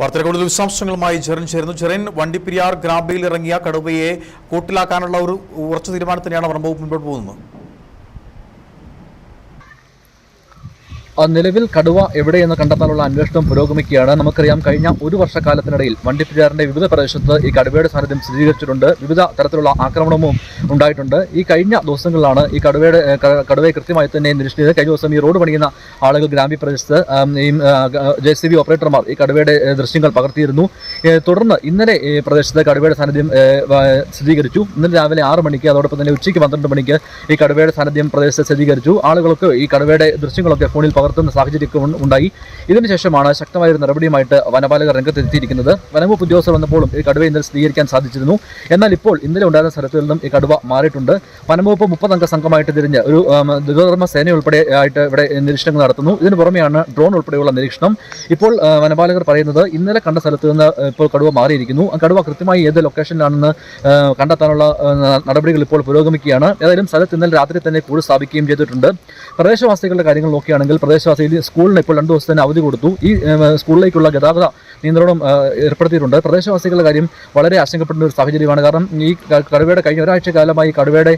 വാർത്തയുടെ കൂടുതൽ വിശദാംശങ്ങളുമായി ചെറിൻ ചേരുന്നു. ചെറിൻ വണ്ടിപ്പെരിയാർ ഗ്രാമ്പയിൽ ഇറങ്ങിയ കടുവയെ കൂട്ടിലാക്കാനുള്ള ഒരു ഉറച്ച തീരുമാനത്തിനെയാണ് വനംവകുപ്പ് മുന്നോട്ട് പോകുന്നത്. നിലവിൽ കടുവ എവിടെയെന്ന് കണ്ടെത്താനുള്ള അന്വേഷണം പുരോഗമിക്കുകയാണ്. നമുക്കറിയാം കഴിഞ്ഞ ഒരു വർഷക്കാലത്തിനിടയിൽ വണ്ടിപ്പെരിയാറിന്റെ വിവിധ പ്രദേശത്ത് ഈ കടുവയുടെ സാന്നിധ്യം സ്ഥിരീകരിച്ചിട്ടുണ്ട്. വിവിധ തരത്തിലുള്ള ആക്രമണവും ഉണ്ടായിട്ടുണ്ട്. ഈ കഴിഞ്ഞ ദിവസങ്ങളിലാണ് ഈ കടുവയുടെ കടുവയെ കൃത്യമായി തന്നെ നിരീക്ഷിച്ചത്. കഴിഞ്ഞ ദിവസം ഈ റോഡ് പണിയുന്ന ആളുകൾ ഗ്രാമ്യ പ്രദേശത്ത് ഈ ജെ സി ബി ഓപ്പറേറ്റർമാർ ഈ കടുവയുടെ ദൃശ്യങ്ങൾ പകർത്തിയിരുന്നു. തുടർന്ന് ഇന്നലെ ഈ പ്രദേശത്ത് കടുവയുടെ സാന്നിധ്യം സ്ഥിരീകരിച്ചു. ഇന്നലെ രാവിലെ ആറ് മണിക്ക് അതോടൊപ്പം തന്നെ ഉച്ചയ്ക്ക് പന്ത്രണ്ട് മണിക്ക് ഈ കടുവയുടെ സാന്നിധ്യം പ്രദേശത്ത് സ്ഥിരീകരിച്ചു. ആളുകൾക്ക് ഈ കടുവയുടെ ദൃശ്യങ്ങളൊക്കെ ഫോണിൽ പകർത്തുന്ന സാഹചര്യമൊക്കെ ഉണ്ടായി. ഇതിനുശേഷമാണ് ശക്തമായ ഒരു നടപടിയുമായിട്ട് വനപാലകർ രംഗത്തെത്തിയിരിക്കുന്നത്. വനംവകുപ്പ് ഉദ്യോഗസ്ഥർ വന്നപ്പോഴും ഈ കടുവയെ ഇന്നലെ സ്ഥിരീകരിക്കാൻ സാധിച്ചിരുന്നു. എന്നാൽ ഇപ്പോൾ ഇന്നലെ ഉണ്ടായ സ്ഥലത്തു നിന്നും ഈ കടുവ മാറിയിട്ടുണ്ട്. വനംവകുപ്പ് മുപ്പതംഗ സംഘമായിട്ട് തിരിഞ്ഞ് ഒരു ദുരിതകർമ്മ സേന ഉൾപ്പെടെ ആയിട്ട് ഇവിടെ നിരീക്ഷണങ്ങൾ നടത്തുന്നു. ഇതിന് പുറമെയാണ് ഡ്രോൺ ഉൾപ്പെടെയുള്ള നിരീക്ഷണം. ഇപ്പോൾ വനപാലകർ പറയുന്നത് ഇന്നലെ കണ്ട സ്ഥലത്ത് നിന്ന് ഇപ്പോൾ കടുവ മാറിയിരിക്കുന്നു. കടുവ കൃത്യമായി ഏത് ലൊക്കേഷനിലാണെന്ന് കണ്ടെത്താനുള്ള നടപടികൾ ഇപ്പോൾ പുരോഗമിക്കുകയാണ്. ഏതായാലും സ്ഥലത്ത് ഇന്നലെ രാത്രി തന്നെ കൂട് സ്ഥാപിക്കുകയും ചെയ്തിട്ടുണ്ട്. പ്രദേശവാസികളുടെ കാര്യങ്ങൾ നോക്കുകയാണെങ്കിൽ പ്രദേശവാസികൾ സ്കൂളിന് ഇപ്പോൾ രണ്ട് ദിവസത്തിന് അവധി കൊടുത്തു. ഈ സ്കൂളിലേക്കുള്ള ഗതാഗത നിയന്ത്രണം ഏർപ്പെടുത്തിയിട്ടുണ്ട്. പ്രദേശവാസികളുടെ കാര്യം വളരെ ആശങ്കപ്പെടുന്ന ഒരു സാഹചര്യമാണ്. കാരണം ഈ കടുവയുടെ കഴിഞ്ഞ ഒരാഴ്ച കാലമായി കടുവയുടെ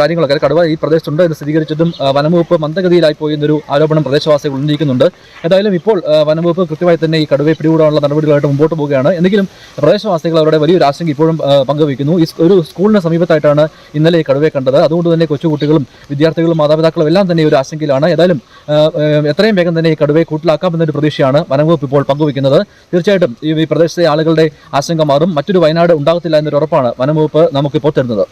കാര്യങ്ങളൊക്കെ കടുവ ഈ പ്രദേശത്തുണ്ട് എന്ന് സ്ഥിരീകരിച്ചതും വനംവകുപ്പ് മന്ദഗതിയിലായി പോയി എന്നൊരു ആരോപണം പ്രദേശവാസികൾ ഉന്നയിക്കുന്നുണ്ട്. ഏതായാലും ഇപ്പോൾ വനംവകുപ്പ് കൃത്യമായി തന്നെ ഈ കടുവയെ പിടികൂടാനുള്ള നടപടികളായിട്ട് മുമ്പോട്ട് പോവുകയാണ്. എങ്കിലും പ്രദേശവാസികൾ അവരുടെ വലിയൊരു ആശങ്ക ഇപ്പോഴും പങ്കുവയ്ക്കുന്നു. ഈ ഒരു സ്കൂളിന് സമീപത്തായിട്ടാണ് ഇന്നലെ ഈ കടുവയെ കണ്ടത്. അതുകൊണ്ട് തന്നെ കൊച്ചുകുട്ടികളും വിദ്യാർത്ഥികളും മാതാപിതാക്കളും എല്ലാം തന്നെ ഒരു ആശങ്കയിലാണ്. ഏതായാലും എത്രയും വേഗം തന്നെ ഈ കടുവയെ കൂട്ടിലാക്കാമെന്നൊരു പ്രതീക്ഷയാണ് വനംവകുപ്പ് ഇപ്പോൾ പങ്കുവയ്ക്കുന്നത്. തീർച്ചയായിട്ടും ഈ പ്രദേശത്തെ ആളുകളുടെ ആശങ്ക മാറും. മറ്റൊരു വയനാട് ഉണ്ടാകത്തില്ല എന്നൊരു ഉറപ്പാണ് വനംവകുപ്പ് നമുക്കിപ്പോൾ തരുന്നത്.